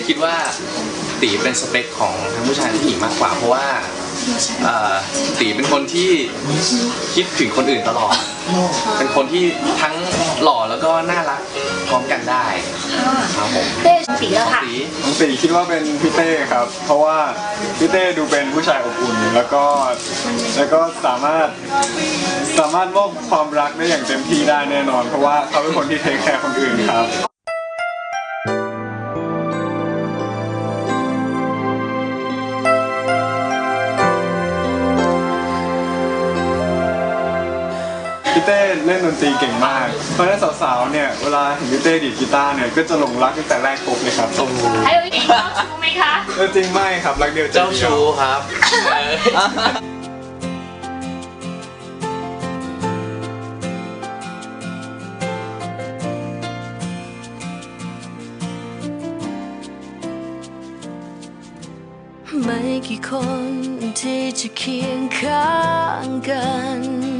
จะคิดว่าตีเป็นสเปคของทั้งผู้ชายและผู้หญิงมากกว่า เพราะว่าเอ่อตีเป็นคนที่คิดถึงคนอื่นตลอด เป็นคนที่ทั้งหล่อแล้วก็น่ารักพร้อมกันได้ครับผมเต้สีแล้วของค่ะ ตีน้องตีคิดว่าเป็นพี่เต้ครับ เพราะว่าพี่เต้ดูเป็นผู้ชายอบอุ่น แล้วก็แล้วก็สามารถสามารถมอบความรักได้อย่างเต็มที่ได้แน่นอน เพราะว่าเขาเป็นคนที่เทคแคร์คนอื่นครับ เต้เล่นดนตรีเก่งมาก เพราะฉะนั้นสาวๆ เนี่ยเวลาเห็นพี่เต้ดีดกีตาร์เนี่ยก็จะหลงรักตั้งแต่แรกพบเลยครับให้เราอีกเจ้าชู้ไหมคะเออจริงไม่ครับรักเดียวใจเจ้าเดียวชู้ครับ ไม่กี่คนที่จะเคียงข้างกันไม่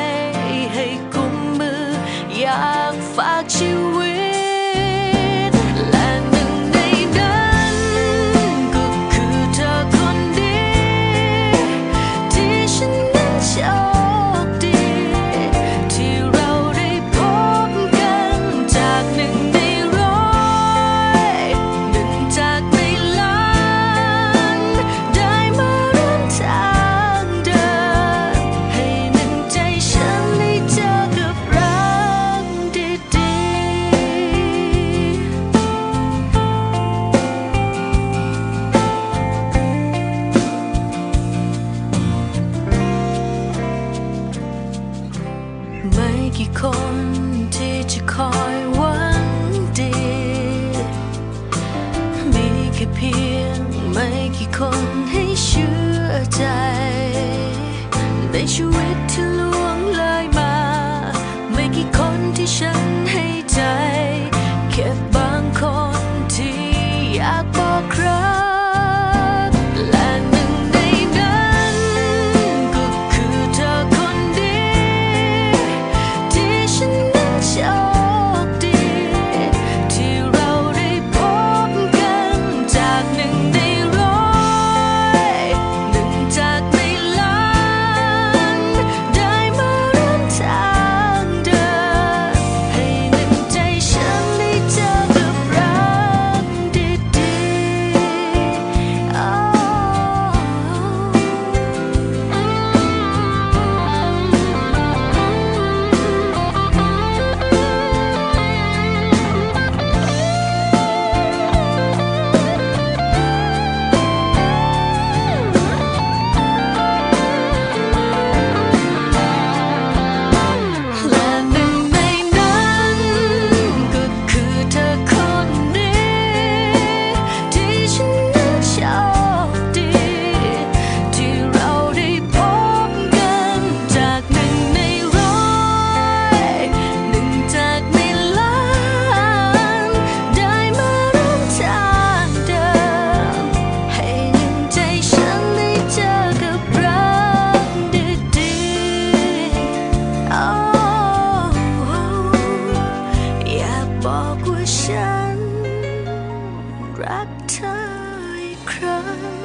ค่เพียงไม่กี่คนให้เชื่อใจ ในชีวิตที่ อยากบอกว่าฉันรักเธออีกครั้ง